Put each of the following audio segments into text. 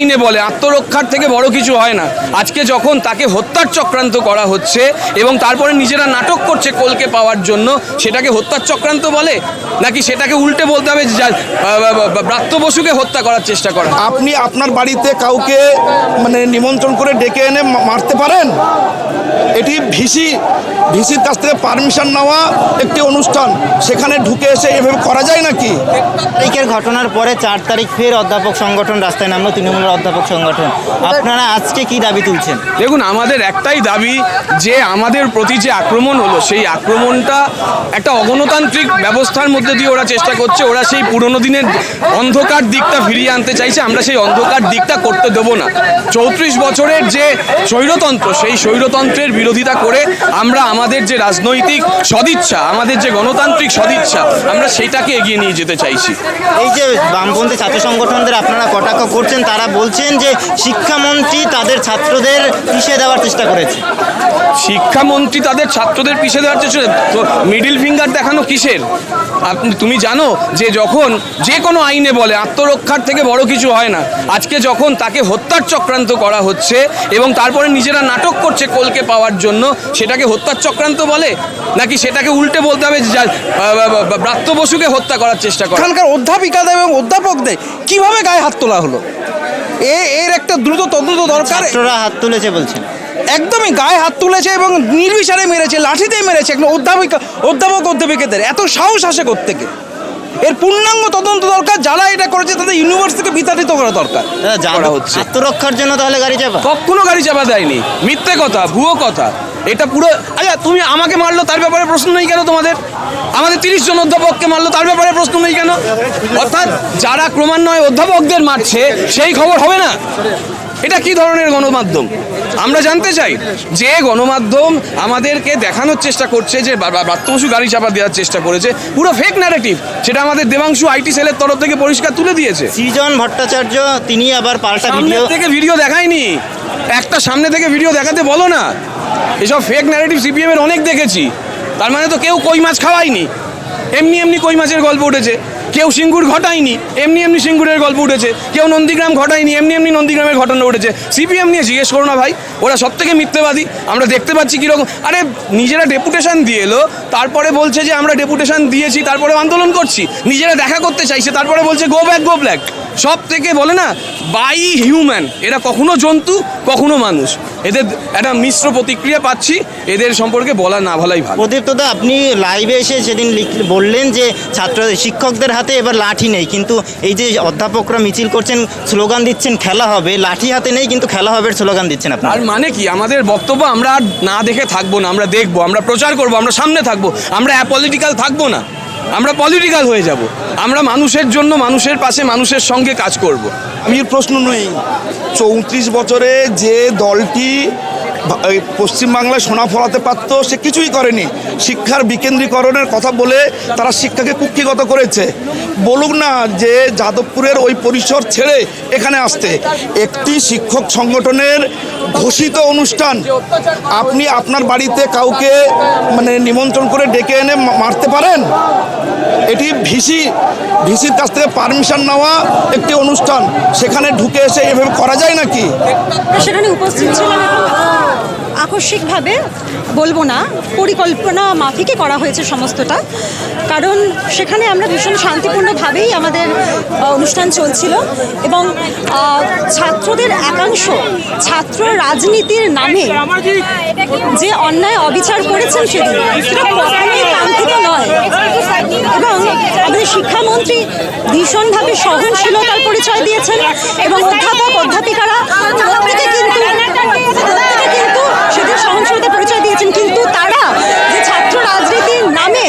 আইনে বলে, আত্মরক্ষার থেকে বড় কিছু হয় না। আজকে যখন তাকে হত্যার চক্রান্ত করা হচ্ছে এবং তারপরে নিজেরা নাটক করছে কলকে পাওয়ার জন্য, সেটাকে হত্যার চক্রান্ত বলে নাকি সেটাকে উল্টে বলতে হবে ব্রাত্য বসুকে হত্যা করার চেষ্টা করা? আপনি আপনার বাড়িতে কাউকে মানে নিমন্ত্রণ করে ডেকে এনে মারতে পারেন? এটি ভিসি ভিসির কাছ থেকে পারমিশন নেওয়া একটি অনুষ্ঠান। সেখানে ঢুকে এসে এভাবে করা যায় নাকি? তারিখের ঘটনার পরে চার তারিখ ফের অধ্যাপক সংগঠন রাস্তায় নামলো তৃণমূলের অধ্যাপক সংগঠন। আপনারা আজকে কি দাবি তুলছেন? দেখুন আমাদের একটাই দাবি যে আমাদের প্রতি যে আক্রমণ হলো সেই আক্রমণটা একটা অগণতান্ত্রিক ব্যবস্থার মধ্যে দিয়ে ওরা চেষ্টা করছে ওরা সেই পুরনো দিনের অন্ধকার দিকটা ফিরিয়ে আনতে চাইছে আমরা সেই অন্ধকার দিকটা করতে দেবো না। চৌত্রিশ বছরের যে স্বৈরতন্ত্র সেই স্বৈরতন্ত্রের বিরোধিতা করে আমরা আমাদের যে রাজনৈতিক সদিচ্ছা আমাদের যে গণতান্ত্রিক সদিচ্ছা আমরা সেইটাকে এগিয়ে নিয়ে যেতে চাইছি। এই যে বামপন্থী ছাত্র সংগঠনদের আপনারা কটাক্ষ করছেন তারা বলছেন যে শিক্ষামন্ত্রী তাদের ছাত্রদের পিছিয়ে দেওয়ার চেষ্টা করেছে। শিক্ষামন্ত্রী তাদের ছাত্রদের পিছিয়ে দেওয়ার চেষ্টা তো মিডিল ফিঙ্গার দেখানো কিসের? আপনি তুমি জানো যে যখন যে কোনো আইনে বলে আত্মরক্ষার থেকে বড় কিছু হয় না। আজকে যখন তাকে হত্যার চক্রান্ত করা হচ্ছে এবং তারপরে নিজেরা নাটক করছে কোলকে পাওয়ার জন্য সেটাকে হত্যার চক্রান্ত বলে? নাকি সেটাকে উল্টে বলতে হবে ব্রাত্য বসুকে হত্যা করার চেষ্টা করা? এখানকার অধ্যাপিকাদের এবং অধ্যাপকদের কীভাবে গায়ে হাত তোলা হলো? এ এর একটা দ্রুত তদন্ত দরকার। হাত তুলেছে বলছেন। একদমই গায়ে হাত তুলেছে এবং নির্বিচারে মেরেছে লাঠিতেই মেরেছে একজন অধ্যাপিকা অধ্যাপক অধ্যাপিকাদের। এত সাহস আসে থেকে এর পূর্ণাঙ্গ তদন্ত দরকার যারা এটা করেছে তাদের ইউনিভার্সিটিকে বিতাড়িত করা দরকার করা হচ্ছে। আত্মরক্ষার জন্য তাহলে গাড়ি চাপা? কখনো গাড়ি চাপা দেয়নি। মিথ্যে কথা ভুয়ো কথা। এটা পুরো আচ্ছা তুমি আমাকে মারলো তার ব্যাপারে প্রশ্ন নেই কেন তোমাদের? আমাদের তিরিশ জন অধ্যাপককে মারলো তার ব্যাপারে প্রশ্ন নেই কেন? অর্থাৎ যারা ক্রমান্বয়ে অধ্যাপকদের মারছে সেই খবর হবে না? এটা কি ধরনের গণমাধ্যম? আমরা জানতে চাই যে গণমাধ্যম আমাদেরকে দেখানোর চেষ্টা করছে যে বাত্যবসু গাড়ি চাপা দেওয়ার চেষ্টা করেছে। পুরো ফেক ন্যারেটিভ সেটা আমাদের দেবাংশু আইটি সেলের তরফ থেকে পরিষ্কার তুলে দিয়েছে। সৃজন ভট্টাচার্য তিনি আবার পাল্টা ভিডিও থেকে ভিডিও দেখায়নি। একটা সামনে থেকে ভিডিও দেখাতে বলো না। এসব ফেক ন্যারেটিভ সিপিএম এর অনেক দেখেছি। তার মানে তো কেউ কই মাছ খাওয়ায়নি। এমনি এমনি কই মাছের গল্প উঠেছে। কেউ সিঙ্গুর ঘটায়নি, এমনি এমনি সিঙ্গুরের গল্প উঠেছে। কেউ নন্দীগ্রাম ঘটায়নি, এমনি এমনি নন্দীগ্রামের ঘটনা উঠেছে। সিপিএম নিয়ে জিজ্ঞেস করো না ভাই, ওরা সব থেকে মিথ্যেবাদী, আমরা দেখতে পাচ্ছি কীরকম। আরে, নিজেরা ডেপুটেশন দিয়ে এলো, তারপরে বলছে যে আমরা ডেপুটেশন দিয়েছি, তারপরে আন্দোলন করছি। নিজেরা দেখা করতে চাইছে, তারপরে বলছে গো ব্যাক গো ব্ল্যাক সব থেকে বলে না বাই হিউম্যান এরা কখনো জন্তু, কখনো মানুষ। এদের একটা মিশ্র প্রতিক্রিয়া পাচ্ছি এদের সম্পর্কে বলা না ভালাই ভালো। প্রদীপ্ত দা আপনি লাইভে এসে সেদিন বললেন যে ছাত্র শিক্ষকদের হাতে এবার লাঠি নেই কিন্তু এই যে অধ্যাপকরা মিছিল করছেন স্লোগান দিচ্ছেন খেলা হবে লাঠি হাতে নেই কিন্তু খেলা হবে স্লোগান দিচ্ছেন আপনার। আর মানে কি আমাদের বক্তব্য আমরা আর না দেখে থাকব না আমরা দেখব আমরা প্রচার করব আমরা সামনে থাকব আমরা অ্যাপলিটিক্যাল থাকব না। আমরা পলিটিক্যাল হয়ে যাব আমরা মানুষের জন্য মানুষের পাশে মানুষের সঙ্গে কাজ করব। আমি প্রশ্ন নই চৌত্রিশ বছরে যে দলটি পশ্চিমবাংলায় সোনা ফলাতে পারতো, সে কিছুই করেনি। শিক্ষার বিকেন্দ্রীকরণের কথা বলে তারা শিক্ষাকে কুক্ষিগত করেছে। বলুক না যে যাদবপুরের ওই পরিসর ছেড়ে এখানে আসতে। একটি শিক্ষক সংগঠনের ঘোষিত অনুষ্ঠান, আপনি আপনার বাড়িতে কাউকে মানে নিমন্ত্রণ করে ডেকে এনে মারতে পারেন? এটি ভিসি, ভিসির কাছ থেকে পারমিশন নেওয়া একটি অনুষ্ঠান। সেখানে ঢুকে এসে এভাবে করা যায় নাকি? সেখানে উপস্থিত এবং আকস্মিকভাবে বলব না, পরিকল্পনা মাফিকে করা হয়েছে সমস্তটা। কারণ সেখানে আমরা ভীষণ শান্তিপূর্ণভাবেই আমাদের অনুষ্ঠান চলছিল এবং ছাত্রদের একাংশ, ছাত্র রাজনীতির নামে যে অন্যায় অবিচার করেছেন সেদিন, সেটা কাঙ্ক্ষিত নয়। এবং আমাদের শিক্ষামন্ত্রী ভীষণভাবে সহনশীলতার পরিচয় দিয়েছেন এবং অধ্যাপক, অধ্যাপিকারা প্রত্যেকে কিন্তু দিয়েছেন কিন্তু তারা যে ছাত্র রাজনীতির নামে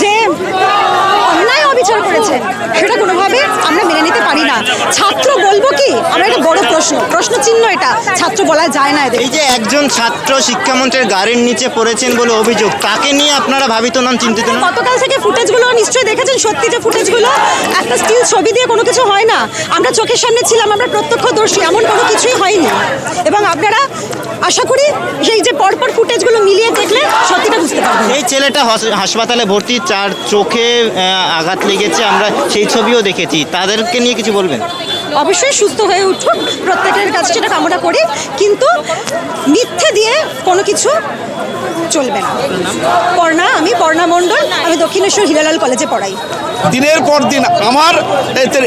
যে অন্যায় অবিচার করেছেন সেটা কোনোভাবে আমরা মেনে নিতে পারি না। ছাত্র বলব কি? আমরা একটা বড় প্রশ্ন। প্রশ্ন চিহ্ন এটা। ছাত্র বলা যায় না এই যে একজন ছাত্র শিক্ষামন্ত্রীর গাড়ির নিচে পড়েছেন বলে অভিযোগ তাকে নিয়ে আপনারা ভাবিত নন চিন্তিত গতকাল থেকে ফুটেজগুলো নিশ্চয়ই দেখেছেন সত্যি যে ফুটেজগুলো একটা স্টিল ছবি দিয়ে কোনো কিছু হয় না। আমরা চোখের সামনে ছিলাম আমরা প্রত্যক্ষদর্শী এমন কোনো কিছুই হয়নি। এবং আপনারা আশা করি এই যে পরপর ফুটেজগুলো মিলিয়ে দেখলে সত্যিটা বুঝতে পারবেন। এই ছেলেটা হাসপাতালে ভর্তি চার চোখে আঘাত লেগেছে আমরা সেই ছবিও দেখেছি। তাদেরকে নিয়ে কিছু বলবেন? অবশ্যই সুস্থ হয়ে উঠুক প্রত্যেকের কাছে সেটা কামনা করি। কিন্তু মিথ্যে দিয়ে কোনো কিছু চলবে না। পর্ণা, আমি পর্ণা মণ্ডল, আমি দক্ষিণেশ্বর হীরালাল কলেজে পড়াই। দিনের পর দিন আমার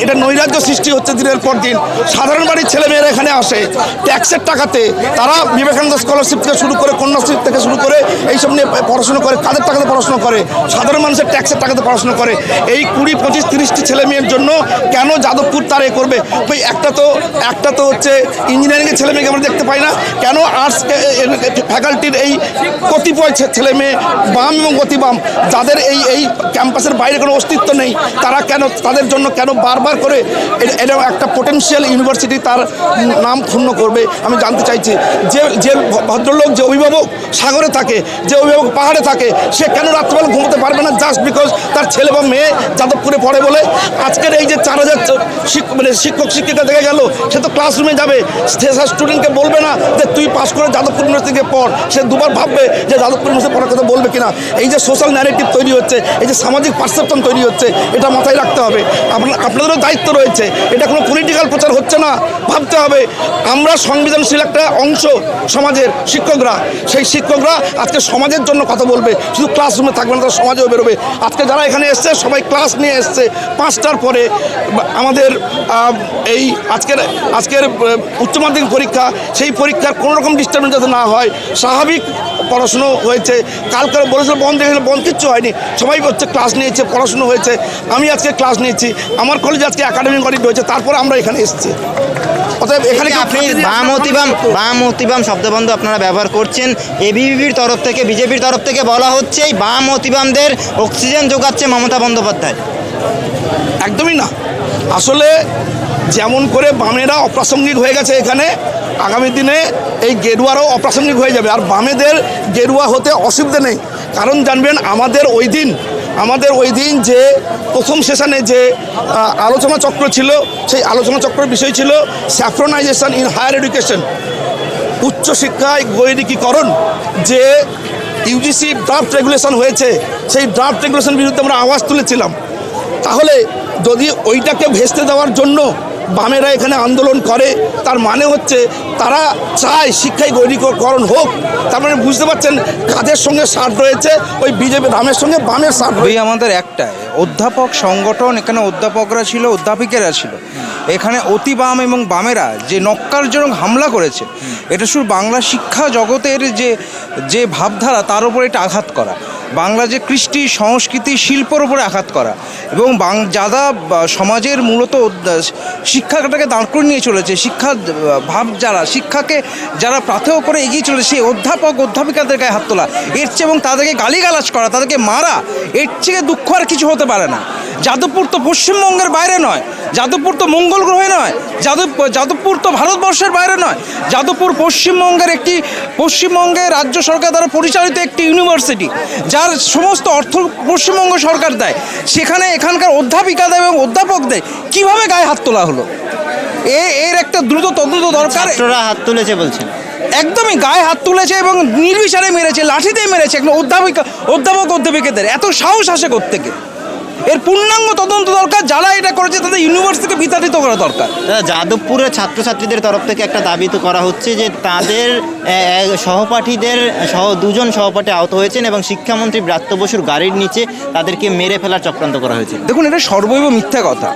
এটা নৈরাজ্য সৃষ্টি হচ্ছে দিনের পর দিন। সাধারণ বাড়ির ছেলেমেয়েরা এখানে আসে। ট্যাক্সের টাকাতে তারা বিবেকানন্দ স্কলারশিপ থেকে শুরু করে, কন্যাশ্রী থেকে শুরু করে, এইসব নিয়ে পড়াশোনা করে, কাদের টাকাতে পড়াশোনা করে? সাধারণ মানুষের ট্যাক্সের টাকাতে পড়াশোনা করে। এই কুড়ি, পঁচিশ, তিরিশটি ছেলে মেয়ের জন্য কেন যাদবপুর তার এ করবে? ওই একটা তো একটা তো হচ্ছে ইঞ্জিনিয়ারিংয়ের ছেলে মেয়েকে আমরা দেখতে পাই না। কেন আর্টস ফ্যাকাল্টির এই কতিপয় ছেলে মেয়ে বাম এবং গতিবাম যাদের এই এই ক্যাম্পাসের বাইরে কোনো অস্তিত্ব নেই, তারা কেন, তাদের জন্য কেন বারবার করে এটা একটা পোটেনশিয়াল ইউনিভার্সিটি তার নাম ক্ষুণ্ণ করবে? আমি জানতে চাইছি, যে যে ভদ্রলোক, যে অভিভাবক সাগরে থাকে, যে অভিভাবক পাহাড়ে থাকে, সে কেন রাত্রেবেলা ঘুমোতে পারবে না জাস্ট বিকজ তার ছেলে বা মেয়ে যাদবপুরে পড়ে বলে? আজকের এই যে চার হাজার মানে শিক্ষক, শিক্ষিকা দেখে গেল, সে তো ক্লাসরুমে যাবে। সে স্টুডেন্টকে বলবে না যে, তুই পাস করে যাদবপুর ইউনিভার্সিটি গিয়ে পড়। সে দুবার ভাববে যে যাদবপুর ইউনিভার্সিটি পড়ার কথা বলবে কিনা? এই যে সোশ্যাল ন্যারেটিভ তৈরি হচ্ছে, এই যে সামাজিক পারসেপশন তৈরি হচ্ছে, এটা মাথায় রাখতে হবে। আপনার, আপনাদেরও দায়িত্ব রয়েছে। এটা কোনো পলিটিক্যাল প্রচার হচ্ছে না, ভাবতে হবে। আমরা সংবেদনশীল একটা অংশ সমাজের শিক্ষকরা। সেই শিক্ষকরা আজকে সমাজের জন্য কথা বলবে, শুধু ক্লাসরুমে থাকবে না, তারা সমাজেও বেরোবে। আজকে যারা এখানে এসছে, সবাই ক্লাস নিয়ে এসছে। পাঁচটার পরে আমাদের এই আজকের আজকের উচ্চ মাধ্যমিক পরীক্ষা, সেই পরীক্ষার কোনো রকম ডিস্টার্বেন্স যাতে না হয়, স্বাভাবিক পড়াশুনো হয়েছে। কালকে বলেছিল বন্ধ হয়েছিল বন্ধ কিচ্ছু হয়নি। সবাই হচ্ছে ক্লাস নিয়েছে পড়াশুনো হয়েছে। আমি আজকে ক্লাস নিয়েছি। আমার কলেজে আজকে একাডেমিক অডিট হয়েছে তারপর আমরা এখানে এসেছি। অতএব এখানে আপনি বাম অতিবাম বাম অতিবাম শব্দবন্ধ আপনারা ব্যবহার করছেন। এবিভির তরফ থেকে বিজেপির তরফ থেকে বলা হচ্ছে এই বাম অতিবামদের অক্সিজেন যোগাচ্ছে মমতা বন্দ্যোপাধ্যায়। একদমই না। আসলে যেমন করে বামেরা অপ্রাসঙ্গিক হয়ে গেছে এখানে, আগামী দিনে এই গেরুয়ারও অপ্রাসঙ্গিক হয়ে যাবে। আর বামেদের গেরুয়া হতে অসুবিধা নেই। কারণ জানবেন, আমাদের ওই দিন, আমাদের ওই দিন যে প্রথম সেশনে যে আলোচনা চক্র ছিল, সেই আলোচনা চক্রের বিষয় ছিল স্যাফ্রনাইজেশন ইন হায়ার এডুকেশন উচ্চশিক্ষায় গৈরিকীকরণ যে ইউজিসি ড্রাফট রেগুলেশন হয়েছে, সেই ড্রাফট রেগুলেশন বিরুদ্ধে আমরা আওয়াজ তুলেছিলাম। তাহলে যদি ওইটাকে ভেস্তে দেওয়ার জন্য বামেরা এখানে আন্দোলন করে তার মানে হচ্ছে তারা চায় শিক্ষায় গৈরিকরণ হোক। তার মানে বুঝতে পারছেন কাদের সঙ্গে সার রয়েছে ওই বিজেপি রামের সঙ্গে বামের সার ওই রয়েছে। আমাদের একটাই অধ্যাপক সংগঠন এখানে অধ্যাপকরা ছিল অধ্যাপিকেরা ছিল। এখানে অতি বাম এবং বামেরা যে নক্কারজনক হামলা করেছে এটা শুধু বাংলা শিক্ষা জগতের যে যে ভাবধারা তার উপরে এটা আঘাত করা। বাংলা যে কৃষ্টি, সংস্কৃতি, শিল্পর উপরে আঘাত করা এবং যারা সমাজের মূলত শিক্ষাটাকে দাঁড় করে নিয়ে চলেছে শিক্ষা ভাব যারা শিক্ষাকে যারা প্রাথেয় করে এগিয়ে চলেছে, সেই অধ্যাপক, অধ্যাপিকাদের গায়ে হাত তোলা। এর চেয়ে এবং তাদেরকে গালিগালাজ করা, তাদেরকে মারা, এর থেকে দুঃখ আর কিছু হতে পারে না। যাদবপুর তো পশ্চিমবঙ্গের বাইরে নয়, যাদবপুর তো মঙ্গল গ্রহে নয়, যাদব, যাদবপুর তো ভারতবর্ষের বাইরে নয়। যাদবপুর পশ্চিমবঙ্গের একটি, পশ্চিমবঙ্গের রাজ্য সরকার দ্বারা পরিচালিত একটি ইউনিভার্সিটি, যার সমস্ত অর্থ পশ্চিমবঙ্গ সরকার দেয়। সেখানে এখানকার অধ্যাপিকা দেয় এবং অধ্যাপক দেয় কীভাবে গায়ে হাত তোলা হলো? এ এর একটা দ্রুত তদন্ত দরকার। ছাত্ররা হাত তুলেছে বলছেন। একদমই গায়ে হাত তুলেছে এবং নির্বিচারে মেরেছে লাঠিতে মেরেছে একদম অধ্যাপিকা অধ্যাপক অধ্যাপিকাদের। এত সাহস আসে থেকে এর পূর্ণাঙ্গ তদন্ত দরকার যারা এটা করেছে তাদের ইউনিভার্সিটিকে বিতাড়িত করা দরকার। যাদবপুরের ছাত্রছাত্রীদের তরফ থেকে একটা দাবি তো করা হচ্ছে যে তাদের সহপাঠীদের সহ দুজন সহপাঠী আহত হয়েছেন এবং শিক্ষামন্ত্রী ব্রাত্য বসুর গাড়ির নিচে তাদেরকে মেরে ফেলার চক্রান্ত করা হয়েছে। দেখুন এটা সর্বৈব মিথ্যা কথা।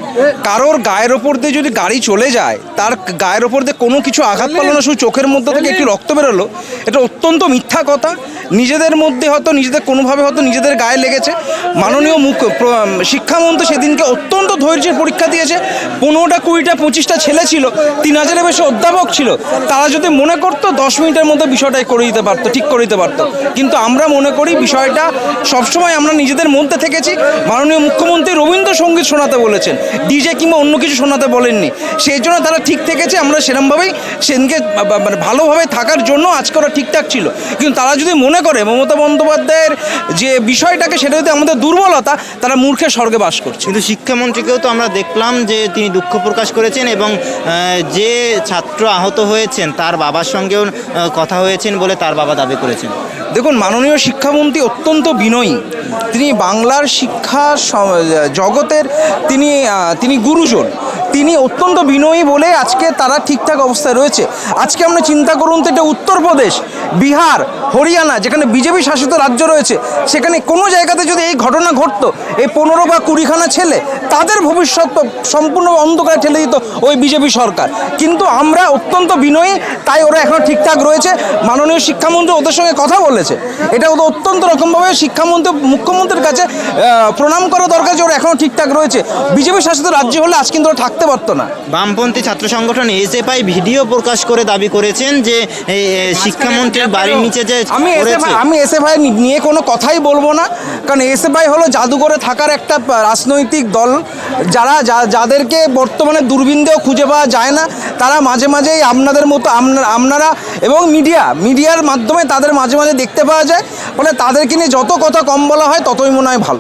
কারোর গায়ের ওপর দিয়ে যদি গাড়ি চলে যায় তার গায়ের ওপর দিয়ে কোনো কিছু আঘাত পালো না শুধু চোখের মধ্যে থেকে একটি রক্ত বেরোলো এটা অত্যন্ত মিথ্যা কথা। নিজেদের মধ্যে হয়তো নিজেদের কোনোভাবে হয়তো নিজেদের গায়ে লেগেছে। মাননীয় মুখ প্র- শিক্ষামন্ত্রী সেদিনকে অত্যন্ত ধৈর্যের পরীক্ষা দিয়েছে। পনেরোটা, কুড়িটা, পঁচিশটা ছেলে ছিল, তিন হাজারের বেশি অধ্যাপক ছিল। তারা যদি মনে করতো, দশ মিনিটের মধ্যে বিষয়টা করে দিতে পারতো, ঠিক করে দিতে পারতো। কিন্তু আমরা মনে করি বিষয়টা সবসময় আমরা নিজেদের মধ্যে থেকেছি। মাননীয় মুখ্যমন্ত্রী রবীন্দ্রসঙ্গীত শোনাতে বলেছেন। ডিজে কিংবা অন্য কিছু শোনাতে বলেননি। সেই জন্য তারা ঠিক থেকেছে, আমরা সেরমভাবেই সেদিনকে মানে ভালোভাবে থাকার জন্য আজকে ওরা ঠিকঠাক ছিল। কিন্তু তারা যদি মনে করে মমতা বন্দ্যোপাধ্যায়ের যে বিষয়টাকে, সেটা যদি আমাদের দুর্বলতা, তারা মূর্খের সুখে স্বর্গে বাস করছে। কিন্তু শিক্ষামন্ত্রীকেও তো আমরা দেখলাম যে তিনি দুঃখ প্রকাশ করেছেন এবং যে ছাত্র আহত হয়েছেন তার বাবার সঙ্গেও কথা হয়েছেন বলে তার বাবা দাবি করেছেন। দেখুন মাননীয় শিক্ষামন্ত্রী অত্যন্ত বিনয়ী। তিনি বাংলার শিক্ষা জগতের তিনি তিনি গুরুজন। তিনি অত্যন্ত বিনয়ী বলে আজকে তারা ঠিকঠাক অবস্থায় রয়েছে। আজকে আমরা চিন্তা করুন তো এটা উত্তরপ্রদেশ বিহার হরিয়ানা, যেখানে বিজেপি শাসিত রাজ্য রয়েছে, সেখানে কোনো জায়গাতে যদি এই ঘটনা ঘটত, এই পনেরো বা কুড়িখানা ছেলে, তাদের ভবিষ্যৎ সম্পূর্ণ অন্ধকারে ঠেলে দিত ওই বিজেপি সরকার। কিন্তু আমরা অত্যন্ত বিনয়ী, তাই ওরা এখনও ঠিকঠাক রয়েছে। মাননীয় শিক্ষামন্ত্রী ওদের সঙ্গে কথা বলেছে। এটা ওদের অত্যন্ত রকমভাবে শিক্ষামন্ত্রী, মুখ্যমন্ত্রীর কাছে প্রণাম করা দরকার যে ওরা এখনও ঠিকঠাক রয়েছে। বিজেপি শাসিত রাজ্য হলে আজ কিন্তু ওরা থাকতে পারতো না। বামপন্থী ছাত্র সংগঠন এসএফআই ভিডিও প্রকাশ করে দাবি করেছেন যে শিক্ষামন্ত্রীর বাড়ির নিচে যে আমি এসএফ পড়েছে, আমি এসএফআই নিয়ে কোনো কথাই বলব না কারণ এসএফআই হলো জাদুঘরে থাকার একটা রাজনৈতিক দল। যারা যা- যাদেরকে বর্তমানে দূরবীন দিয়েও খুঁজে পাওয়া যায় না তারা মাঝে মাঝেই আপনাদের মতো আপনারা- আপনারা এবং মিডিয়া মিডিয়ার মাধ্যমে তাদের মাঝে মাঝে দেখতে পাওয়া যায় ফলে তাদেরকে নিয়ে যত কথা কম বলা হয় ততই মনে হয় ভালো।